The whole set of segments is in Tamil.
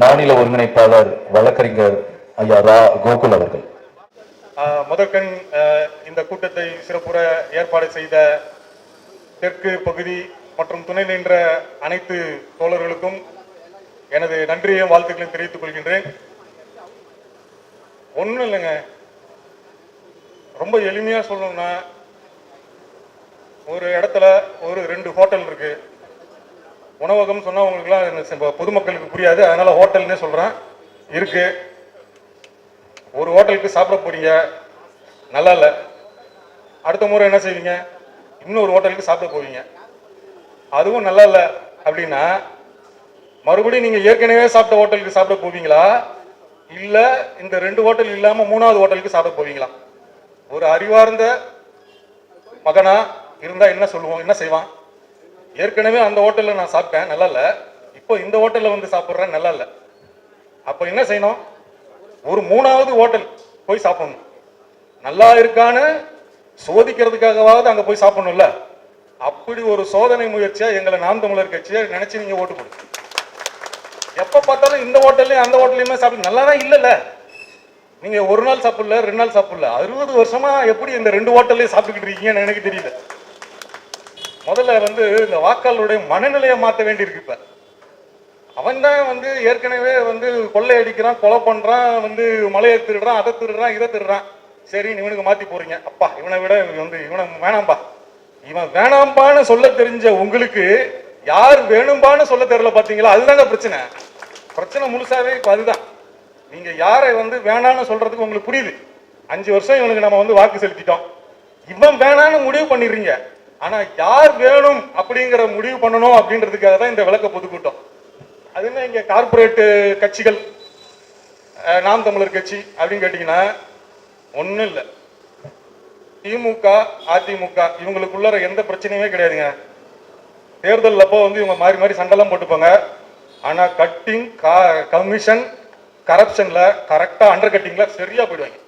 மாநில ஒருங்கிணைப்பாளர் வழக்கறிஞர் ஐயா ரா கோகுல் அவர்கள். ஆஹ் முதற்கண் இந்த கூட்டத்தை சிறப்புற ஏற்பாடு செய்த தெற்கு பகுதி மற்றும் துணை நின்ற அனைத்து தோழர்களுக்கும் எனது நன்றியையும் வாழ்த்துக்களையும் தெரிவித்துக் கொள்கின்றேன். ஒன்றும் இல்லைங்க. ரொம்ப எளிமையாக சொல்லணும்னா ஒரு இடத்துல ஒரு ரெண்டு ஹோட்டல் இருக்கு. உணவகம் சொன்னால் உங்களுக்குலாம் பொதுமக்களுக்கு புரியாது. அதனால ஹோட்டல்னே சொல்கிறேன் இருக்கு. ஒரு ஹோட்டலுக்கு சாப்பிட போறீங்க. நல்லா இல்லை. அடுத்த முறை என்ன செய்வீங்க? இன்னொரு ஹோட்டலுக்கு சாப்பிட போவீங்க. அதுவும் நல்லா இல்லை அப்படின்னா மறுபடியும் நீங்கள் ஏற்கனவே சாப்பிட்ட ஹோட்டலுக்கு சாப்பிட போவீங்களா? இல்லை இந்த ரெண்டு ஹோட்டல் இல்லாமல் மூணாவது ஹோட்டலுக்கு சாப்பிட போவீங்களா? ஒரு அறிவார்ந்த மகனா இருந்தால் என்ன சொல்லுவோம் என்ன செய்வான்? ஏற்கனவே அந்த ஹோட்டலில் நான் சாப்பிட்டேன் நல்லா இல்லை. இப்போ இந்த ஹோட்டலில் வந்து சாப்பிட்றேன் நல்லா இல்லை. அப்போ என்ன செய்யணும்? ஒரு மூணாவது ஹோட்டல் போய் சாப்பிடணும். நல்லா இருக்கான்னு சோதிக்கிறதுக்காகவாவது அங்கே போய் சாப்பிடணும்ல. அப்படி ஒரு சோதனை முயற்சியாக எங்களை நாம் தமிழர் கட்சியை நினச்சி நீங்கள் ஓட்டு போடுங்க. எப்போ பார்த்தாலும் இந்த ஹோட்டல்லையும் அந்த ஹோட்டல்லையுமே சாப்பிடு நல்லா தான் இல்லைல்ல. நீங்கள் ஒரு நாள் சாப்பிடல ரெண்டு நாள் சாப்பிடல. அறுபது வருஷமாக எப்படி இந்த ரெண்டு ஹோட்டல்லையும் சாப்பிட்டுக்கிட்டு இருக்கீங்கன்னு எனக்கு தெரியல. முதல்ல வந்து இந்த வாக்காளருடைய மனநிலையை மாற்ற வேண்டியிருக்கு இப்போ. அவன் தான் வந்து ஏற்கனவே வந்து கொள்ளை அடிக்கிறான் கொலை பண்ணுறான் வந்து மலையை திருடுறான் அதை திருடுறான் இதை திருடுறான். சரி இவனுக்கு மாற்றி போறீங்க. அப்பா இவனை விட இவன் வந்து இவனை வேணாம்பா. இவன் வேணாம்பான்னு சொல்ல தெரிஞ்ச உங்களுக்கு யார் வேணும்பான்னு சொல்ல தெரியல பார்த்தீங்களா அதுதாங்க பிரச்சனை. பிரச்சனை முழுசாவே இப்போ அதுதான். நீங்கள் யாரை வந்து வேணான்னு சொல்றதுக்கு உங்களுக்கு புரியுது. அஞ்சு வருஷம் இவனுக்கு நம்ம வந்து வாக்கு செலுத்திட்டோம். இவன் வேணான்னு முடிவு பண்ணிடுறீங்க. ஆனா யார் வேணும் அப்படிங்கிற முடிவு பண்ணணும் அப்படின்றதுக்காக தான் இந்த விளக்க பொதுக்கூட்டம் அது என்ன இங்க கார்பரேட் கட்சிகள்? நாம் தமிழர் கட்சி அப்படின்னு கேட்டீங்கன்னா ஒன்றும் இல்லை. திமுக அதிமுக இவங்களுக்குள்ளார எந்த பிரச்சனையுமே கிடையாதுங்க. தேர்தல் அப்போ வந்து இவங்க மாறி மாறி சண்டைலாம் போட்டுப்பாங்க. ஆனால் கட்டிங் கமிஷன் கரப்ஷன்ல கரெக்டாக அண்டர் கட்டிங்ல சரியா போயிடுவாங்க.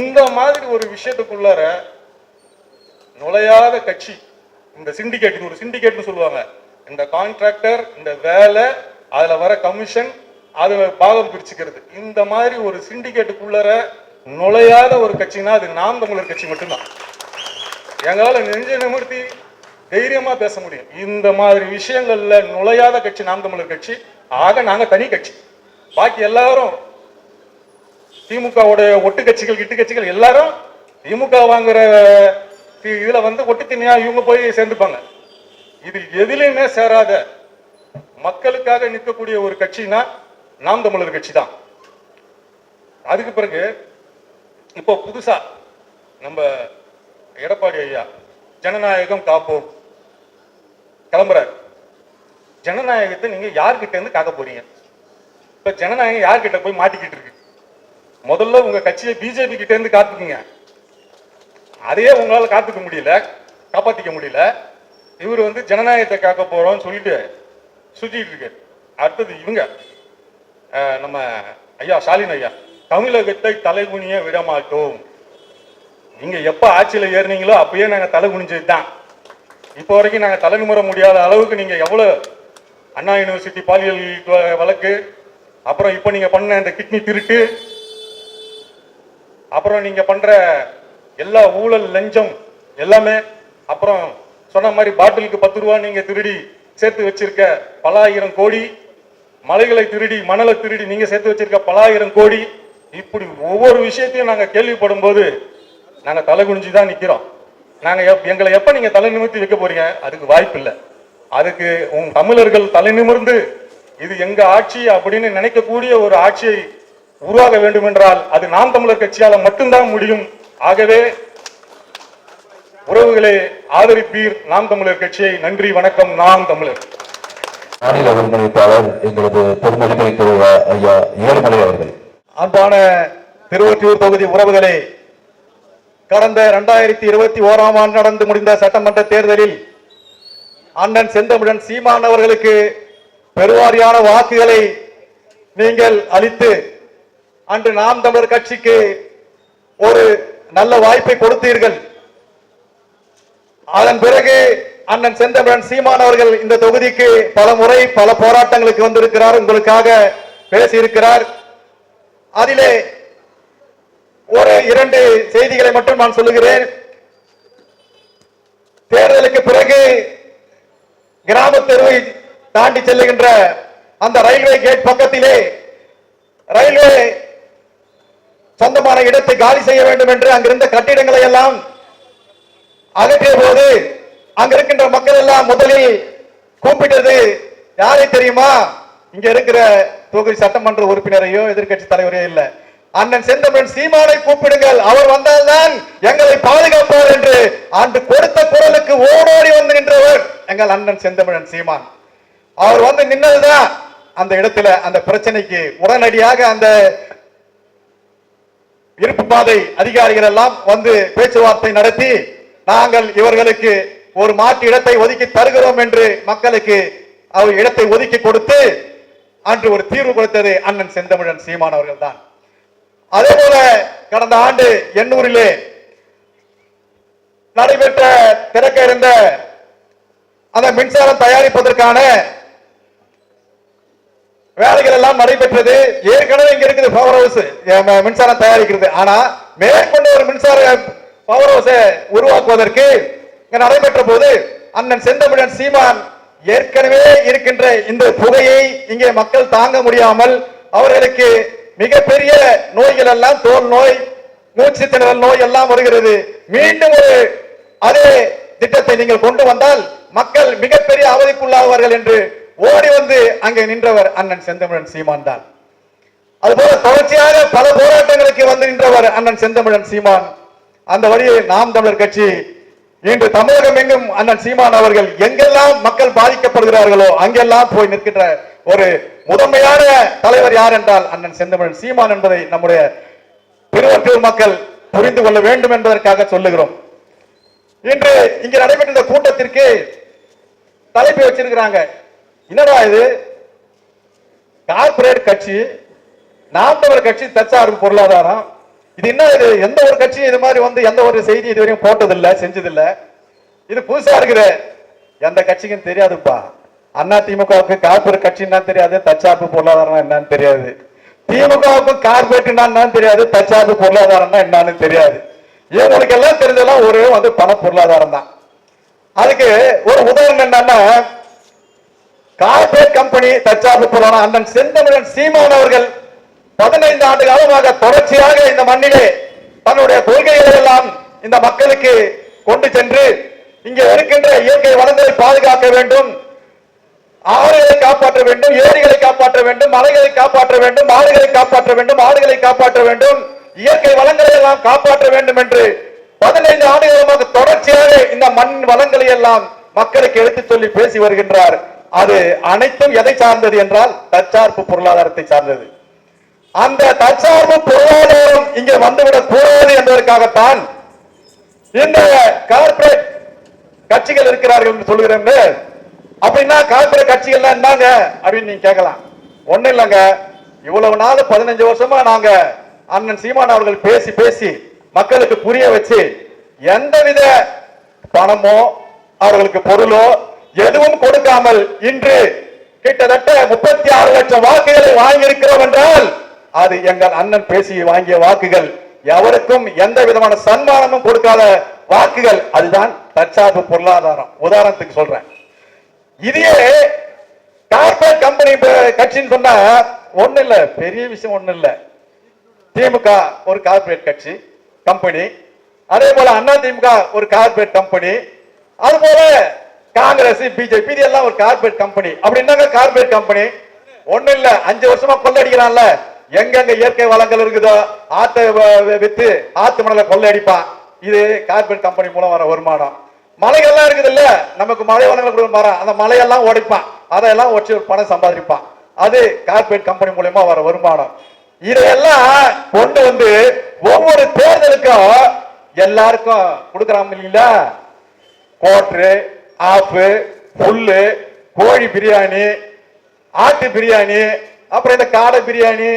இந்த மாதிரி ஒரு விஷயத்துக்குள்ளார நுழையாத கட்சி. இந்த சிண்டிகேட் ஒரு சிண்டிகேட்னு சொல்லுவாங்க. இந்த கான்ட்ராக்டர் இந்த வேலை அதுல வர கமிஷன் அது பாகம் பிரிச்சுக்கிறது இந்த மாதிரி ஒரு சிண்டிகேட்டுக்குள்ளர நுழையாத ஒரு கட்சினா அது நாம் தமிழர் கட்சி மட்டும்தான். எங்களால நெஞ்ச நிமிர்த்தி தைரியமா பேச முடியும். இந்த மாதிரி விஷயங்கள்ல நுழையாத கட்சி நாம் தமிழர் கட்சி. ஆக நாங்க தனி கட்சி. பாக்கி எல்லாரும் திமுகவுடைய ஒட்டு கட்சிகள் கிட்டு கட்சிகள் எல்லாரும் திமுக வாங்குற இதுல வந்து ஒட்டு தனியா இவங்க போய் சேர்ந்துப்பாங்க. இது எதிலையுமே சேராத மக்களுக்காக நிற்கக்கூடிய ஒரு கட்சினா நாம் தமிழர் கட்சி தான் அதுக்கு பிறகு இப்போ புதுசா நம்ம எடப்பாடி ஐயா ஜனநாயகம் காப்போம் கிளம்புறாரு. ஜனநாயகத்தை நீங்க யார்கிட்ட இருந்து காக்க போறீங்க? இப்ப ஜனநாயகம் யார்கிட்ட போய் மாட்டிக்கிட்டு இருக்கு? முதல்ல உங்க கட்சியை பிஜேபி கிட்ட இருந்து காத்துக்குங்க. அதையே உங்களால் காத்துக்க முடியல காப்பாற்றிக்க முடியல. இவர் வந்து ஜனநாயகத்தை காக்க போகிறோம்னு சொல்லிட்டு சுற்றிக்கிட்டு இருக்காரு. அடுத்தது இவங்க நம்ம ஐயா ஸ்டாலின் ஐயா தமிழகத்தை தலைகுனிய விட மாட்டோம் நீங்க எப்ப ஆட்சியில ஏறினீங்களோ அப்பயே நாங்க தலை குனிஞ்சது தான் இப்போ வரைக்கும் நாங்க தலை நிமிர முடியாத அளவுக்கு நீங்க எவ்வளவு அண்ணா யூனிவர்சிட்டி பாலியல் வழக்கு அப்புறம் இப்போ நீங்க பண்ண இந்த கிட்னி திருட்டு அப்புறம் நீங்க பண்ற எல்லா ஊழல் லஞ்சம் எல்லாமே அப்புறம் சொன்ன மாதிரி பாட்டிலுக்கு பத்து ரூபா நீங்க திருடி சேர்த்து வச்சிருக்க பல ஆயிரம் கோடி மலைகளை திருடி மணலை திருடி நீங்க சேர்த்து வச்சிருக்க பல ஆயிரம் கோடி இப்படி ஒவ்வொரு விஷயத்தையும் நாங்க கேள்விப்படும் போது நாங்க தலை குனிஞ்சு தான் நிக்கிறோம். நாங்க எப்- எங்களை எப்ப நீங்க தலை நிமிர்த்தி வைக்க போறீங்க? அதுக்கு வாய்ப்பு இல்லை. அதுக்கு உங்க தமிழர்கள் தலை நிமிர்ந்து இது எங்க ஆட்சி அப்படின்னு நினைக்கக்கூடிய ஒரு ஆட்சியை உருவாக வேண்டும் என்றால் அது நாம் தமிழர் கட்சியால மட்டும்தான் முடியும். ஆகவே உறவுகளே ஆதரிப்பீர். நாம் தமிழர் கட்சியை நன்றி வணக்கம் நாம் தமிழர். மாநில ஒருங்கிணைப்பாளர் எங்களது பெருமதிப்பை திரு ஐயா ஏழுமலை அவர்கள். அன்பான திருவொற்றியூர் தொகுதி உறவுகளே கடந்த இரண்டாயிரத்தி இருபத்தி ஓராம் ஆண்டு நடந்து முடிந்த சட்டமன்ற தேர்தலில் அண்ணன் செந்தமிழன் சீமான் அவர்களுக்கு பெருவாரியான வாக்குகளை நீங்கள் அளித்து அன்று நாம் தமிழர் கட்சிக்கு ஒரு நல்ல வாய்ப்பை கொடுத்தீர்கள். அதன் பிறகு அண்ணன் செந்தமிழன் சீமான் அவர்கள் இந்த தொகுதிக்கு பல முறை பல போராட்டங்களுக்கு வந்திருக்கிறார் உங்களுக்காக பேசியிருக்கிறார். அதிலே ஒரு இரண்டு செய்திகளை மட்டும் நான் சொல்லுகிறேன். தேர்தலுக்கு பிறகு கிராம தெருவை தாண்டி செல்லுகின்ற அந்த ரயில்வே கேட் பக்கத்திலே ரயில்வே சொந்தமான இடத்தை காலி செய்ய வேண்டும் என்று அங்கிருந்த கட்டிடங்களை எல்லாம் அகற்றிய போது அங்க இருக்கின்ற மக்கள் எல்லாம் முதலில் கூப்பிட்டது யாரை தெரியுமா? இங்க இருக்கிற தொகுதி சட்டமன்ற உறுப்பினரையோ எதிர்க்கட்சி தலைவரையோ இல்ல. அண்ணன் செந்தமிழன் சீமானை கூப்பிடுங்கள். அவர் வந்தால்தான் எங்களை பாதுகாப்பார் என்று அன்று கொடுத்த குரலுக்கு ஓடோடி வந்து நின்றவர் எங்கள் அண்ணன் செந்தமிழன் சீமான். அவர் வந்து நின்னதுதான் அந்த இடத்துல அந்த பிரச்சனைக்கு உடனடியாக அந்த இருப்பு பாதை அதிகாரிகள் எல்லாம் வந்து பேச்சுவார்த்தை நடத்தி நாங்கள் இவர்களுக்கு ஒரு மாற்று இடத்தை ஒதுக்கி தருகிறோம் என்று மக்களுக்கு அவர் இடத்தை ஒதுக்கி கொடுத்து அன்று ஒரு தீர்வு கொடுத்தது அண்ணன் செந்தமிழன் சீமான் அவர்கள் தான் அதே போல கடந்த ஆண்டு எண்ணூரிலே நடைபெற்ற திறக்க இருந்த அந்த மின்சாரம் தயாரிப்பதற்கான வேலைகள் எல்லாம் நடைபெற்றது. ஏற்கனவே இங்க இருக்குது பவர் ஹவுஸ் மின்சாரம் தயாரிக்கிறது. ஆனா மேற்கொண்டு ஒரு மின்சார பவர் ஹவுஸ் உருவாக்குவதற்கு இங்க நடைபெற்ற போது அண்ணன் செந்தமிழன் சீமான் ஏற்கனவே இருக்கின்ற இந்த புகையை இங்கே மக்கள் தாங்க முடியாமல் அவர்களுக்கு மிகப்பெரிய நோய்கள் எல்லாம் தோல் நோய் மூச்சு திணறல் நோய் எல்லாம் வருகிறது. மீண்டும் ஒரு அதே திட்டத்தை நீங்கள் கொண்டு வந்தால் மக்கள் மிகப்பெரிய அவதிக்குள்ளாவார்கள் என்று ஓடி வந்து அங்கே நின்றவர் அண்ணன் செந்தமிழன் சீமான் தான். அதுபோல தொடர்ச்சியாக பல போராட்டங்களுக்கு வந்து நின்றவர் அண்ணன் செந்தமிழன் சீமான். அந்த வழியில் நாம் தமிழர் கட்சி இன்று தமிழகம் எங்கும் அண்ணன் சீமான் அவர்கள் எங்கெல்லாம் மக்கள் பாதிக்கப்படுகிறார்களோ அங்கெல்லாம் போய் நிற்கின்ற ஒரு முதன்மையான தலைவர் யார் என்றால் அண்ணன் செந்தமிழன் சீமான் என்பதை நம்முடைய திருவற்றூர் மக்கள் புரிந்து கொள்ள வேண்டும் என்பதற்காக சொல்லுகிறோம். இன்று இங்கே நடைபெற்ற கூட்டத்திற்கு தலைப்பு வச்சிருக்கிறாங்க. என்னடா இது? கார்ப்பரேட் கட்சி நாம் தமிழர் கட்சி தற்சார்பு பொருளாதாரம். இது என்ன இது? எந்த ஒரு கட்சியும் இது மாதிரி வந்து எந்த ஒரு செய்தி இதுவரையும் போட்டதில்ல செஞ்சதில்ல. இது புதுசா இருக்குது. எந்த கட்சிக்கும் தெரியாதுப்பா. அண்ணா திமுகவுக்கு கார்ப்பரேட் கட்சின்னா தெரியாது தற்சார்பு பொருளாதாரம் என்னன்னு தெரியாது. திமுகவுக்கு கார்ப்பரேட்னா என்னன்னு தெரியாது தற்சார்பு பொருளாதாரம்னா என்னன்னு தெரியாது. இவங்களுக்கு எல்லாம் தெரிஞ்சதெல்லாம் ஒரே வந்து பண பொருளாதாரம் தான். அதுக்கு ஒரு உதாரணம் என்னன்னா கார்பரேட் கம்பெனி தற்சார்பு பொருளாதாரம் அண்ணன் செந்தமிழன் சீமான் அவர்கள் பதினைந்து ஆண்டு காலமாக தொடர்ச்சியாக இந்த மண்ணிலே தன்னுடைய கொள்கைகளை எல்லாம் இந்த மக்களுக்கு கொண்டு சென்று இங்கே இருக்கின்ற இயற்கை வளங்களை பாதுகாக்க வேண்டும். ஆறுகளை காப்பாற்ற வேண்டும் ஏரிகளை காப்பாற்ற வேண்டும் மலைகளை காப்பாற்ற வேண்டும் ஆறுகளை காப்பாற்ற வேண்டும் ஆடுகளை காப்பாற்ற வேண்டும். இயற்கை வளங்களை எல்லாம் காப்பாற்ற வேண்டும் என்று பதினைந்து ஆண்டுகளுமாக தொடர்ச்சியாக இந்த மண் வளங்களை எல்லாம் மக்களுக்கு எடுத்துச் சொல்லி பேசி வருகின்றார். அது அனைத்தும் எதை சார்ந்தது என்றால் தற்சார்பு பொருளாதாரத்தை சார்ந்தது. அந்த தற்சார்பு பொருளாதாரம் இங்கே வந்துவிடக் கூடாது என்பதற்காகத்தான் இந்த கார்ப்பரேட் கட்சிகள் இருக்கிறார்கள் என்று சொல்கிறேன் அப்படின்னா கார்ப்பரேட் கட்சிகள்லாம் என்னங்க? அப்படின்னு நீங்க கேட்கலாம். ஒண்ணு இல்லைங்க. இவ்வளவு நாள் பதினஞ்சு வருஷமா நாங்க அண்ணன் சீமான் அவர்கள் பேசி பேசி மக்களுக்கு புரிய வச்சு எந்தவித பணமோ அவர்களுக்கு பொருளோ எதுவும் கொடுக்காமல் இன்று கிட்டத்தட்ட முப்பத்தி ஆறு லட்சம் வாக்குகளை வாங்கியிருக்கிறோம் என்றால் அது எங்கள் அண்ணன் பேசி வாங்கிய வாக்குகள். எவருக்கும் எந்த விதமான சன்மானமும் கொடுக்காத வாக்குகள். அதுதான் தற்சார்பு பொருளாதாரம். உதாரணத்துக்கு சொல்றேன். இதையே கார்பரேட் கம்பெனி கட்சின்னு சொன்னா ஒண்ணு இல்ல. பெரிய விஷயம் ஒண்ணு இல்ல. திமுக ஒரு கார்ப்பரேட் கட்சி கம்பெனி அதே போல அண்ணா திமுக ஒரு கார்ப்பரேட் கம்பெனி அது போல காங்கிரஸ் பிஜேபி இது எல்லாம் ஒரு கார்ப்பரேட் கம்பெனி அப்படி என்னங்க கார்பரேட் கம்பெனி ஒண்ணு இல்ல. அஞ்சு வருஷமா கொள்ளடிக்கிறான்ல. எங்கெங்க இயற்கை வளங்கள் இருக்குதோ ஆத்தை வ- வித்து ஆத்து மணல கொள்ளடிப்பான் இது கார்ப்பரேட் கம்பெனி மூலம் வர வருமானம். மலைகள்லாம் இருக்குது இல்ல நமக்கு மலை வளங்கள் கொடுக்க மரம். அந்த மலையெல்லாம் உடைப்பான். அதையெல்லாம் ஒற்றி ஒரு பணம் சம்பாதிப்பான். அது கார்ப்பரேட் கம்பெனி மூலியமா வர வருமானம். இதையெல்லாம் கொண்டு வந்து ஒவ்வொரு தேர்தலுக்கும் எல்லாருக்கும் கொடுக்கறாங்க இல்லைங்களா? கோட்ரு ஆப்பு புல்லு கோழி பிரியாணி ஆட்டு பிரியாணி அப்புறம் இந்த காடை பிரியாணி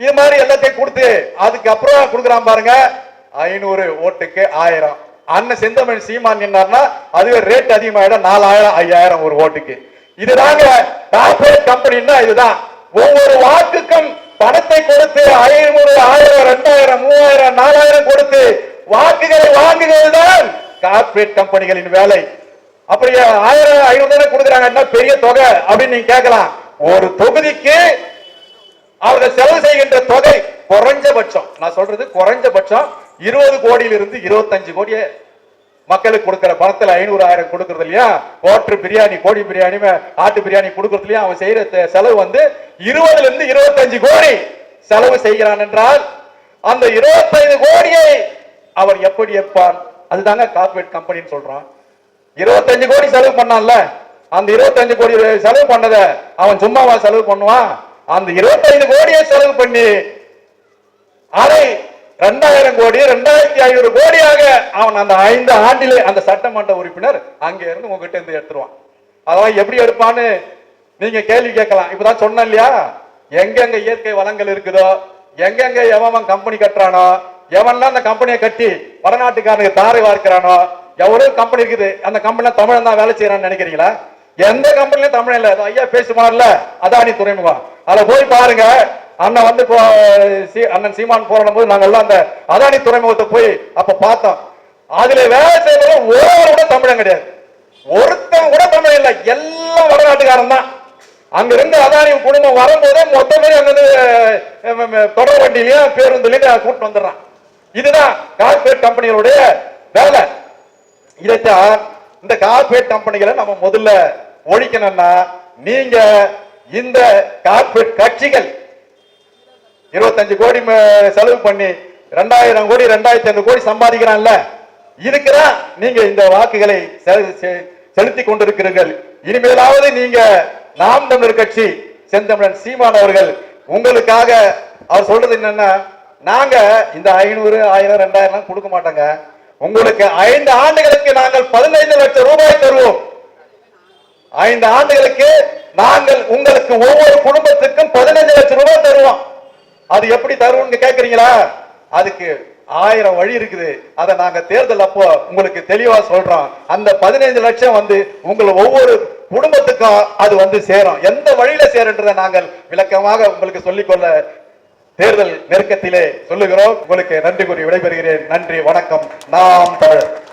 இது மாதிரி எல்லாத்தையும் கொடுத்து அதுக்கப்புறம் கொடுக்குறான் பாருங்க ஐநூறு ஓட்டுக்கு ஆயிரம். அண்ணன் செந்தமன் சீமான் நின்னார்னா அதுவே ரேட் அதிகமாயிடும் நாலாயிரம் ஐயாயிரம் ஒரு ஓட்டுக்கு. இதுதாங்க கார்பரேட் கம்பெனின்னா இதுதான். ஒவ்வொரு வாக்குக்கும் பணத்தை கொடுத்து ஐநூறு ஆயிரம் ரெண்டாயிரம் மூவாயிரம் நாலாயிரம் கொடுத்து வாக்குகளை வாங்குவதுதான் கார்பரேட் கம்பெனிகளின் வேலை. அப்படி ஆயிரம் ஐநூறு தானே கொடுக்குறாங்கன்னா பெரிய தொகை அப்படின்னு நீங்க கேட்கலாம். ஒரு தொகுதிக்கு அவர்கள் செலவு செய்கின்ற தொகை குறைஞ்சபட்சம். நான் சொல்றது குறைஞ்சபட்சம் இருபது கோடியிலிருந்து இருபத்தஞ்சு கோடியே மக்களுக்கு கொடுக்கிற பணத்துல ஐநூறு ஆயிரம் கொடுக்கறது இல்லையா? கோட்டு பிரியாணி கோடி பிரியாணி ஆட்டு பிரியாணி கொடுக்கறது இல்லையா? அவன் செய்யற செலவு வந்து இருபதுல இருந்து இருபத்தஞ்சு கோடி செலவு செய்கிறான் என்றால் அந்த இருபத்தைந்து கோடியை அவர் எப்படி ஏற்பார்? அதுதாங்க கார்பரேட் கம்பெனின்னு சொல்றான். இருபத்தஞ்சு கோடி செலவு பண்ணான்ல. அந்த இருபத்தஞ்சு கோடி செலவு பண்ணத அவன் சும்மாவா செலவு பண்ணுவான்? அந்த இருபத்தைந்து கோடியை செலவு பண்ணி அதை ரெண்டாயிரம் கோடி ரெண்டாயிரத்தி ஐநூறு கோடியாக அவன் அந்த ஐந்து ஆண்டிலே அந்த சட்டமன்ற உறுப்பினர் அங்க இருந்து உங்ககிட்ட இருந்து எடுத்துருவான். அதெல்லாம் எப்படி எடுப்பான்னு நீங்க கேள்வி கேட்கலாம். இப்பதான் சொன்ன இல்லையா? எங்கெங்க இயற்கை வளங்கள் இருக்குதோ எங்கெங்க எவன் கம்பெனி கட்டுறானோ எவன்லாம் அந்த கம்பெனியை கட்டி வடநாட்டுக்காரனுக்கு தாரை வார்க்கிறானோ எவ்வளவு கம்பெனி இருக்குது. அந்த கம்பெனில தமிழன் தான் வேலை செய்யறான்னு நினைக்கிறீங்களா? எந்த கம்பெனிலும் தமிழ் இல்ல. ஐயா பேசுமாறுல அதானி துறைமுகம். அதுல போய் பாருங்க. அண்ணன் வந்து இப்போ சீ- அண்ணன் சீமான் போராடும் போது நாங்க எல்லாம் அந்த அதானி துறைமுகத்தை போய் அப்ப பார்த்தோம். அதுல வேலை செய்யறவங்க ஒரு கூட தமிழன் கிடையாது. ஒருத்தன் கூட தமிழ் இல்ல. எல்லாம் வடநாட்டுக்காரன் தான். அங்க இருந்து அதானி குடும்பம் வரும்போதே மொத்த பேர் அங்க இருந்து தொடர் வண்டியிலயும் பேருந்துலயும் கூட்டு வந்துடுறான். இதுதான் கார்பரேட் கம்பெனிகளுடைய வேலை. இதைத்தான் இந்த கார்பரேட் கம்பெனிகளை நம்ம முதல்ல ஒழிக்கணும்னா நீங்க இந்த கார்பரேட் கட்சிகள் இருபத்தஞ்சு கோடி செலவு பண்ணி ரெண்டாயிரம் கோடி ரெண்டாயிரத்தி ஐநூறு கோடி சம்பாதிக்கிறான்ல. இதுக்குதான் நீங்க இந்த வாக்குகளை செ- செ- கொண்டிருக்கிறீர்கள். இனிமேலாவது நீங்க நாம் தமிழர் கட்சி செந்தமிழன் சீமான் அவர்கள் உங்களுக்காக அவர் சொல்றது என்னன்னா நாங்க இந்த ஐநூறு ஆயிரம் ரெண்டாயிரம் கொடுக்க மாட்டோங்க. உங்களுக்கு ஐந்து ஆண்டுகளுக்கு நாங்கள் பதினைந்து லட்சம் ரூபாய் தருவோம். ஐந்து ஆண்டுகளுக்கு நாங்கள் உங்களுக்கு ஒவ்வொரு குடும்பத்துக்கும் பதினைந்து லட்சம் ரூபாய் தருவோம். அது எப்படி தருவோம்னு கேக்குறீங்களா? அதுக்கு ஆயிரம் வழி இருக்குது. அதை நாங்க தேர்தல் அப்போ உங்களுக்கு தெளிவா சொல்றோம். அந்த பதினைந்து லட்சம் வந்து உங்களை ஒவ்வொரு குடும்பத்துக்கும் அது வந்து சேரும். எந்த வழியில சேருன்றதை நாங்கள் விளக்கமாக உங்களுக்கு சொல்லிக்கொள்ள தேர்தல் நெருக்கத்திலே சொல்லுகிறோம். உங்களுக்கு நன்றி கூறி விடைபெறுகிறேன். நன்றி வணக்கம். நாம் தமிழர்.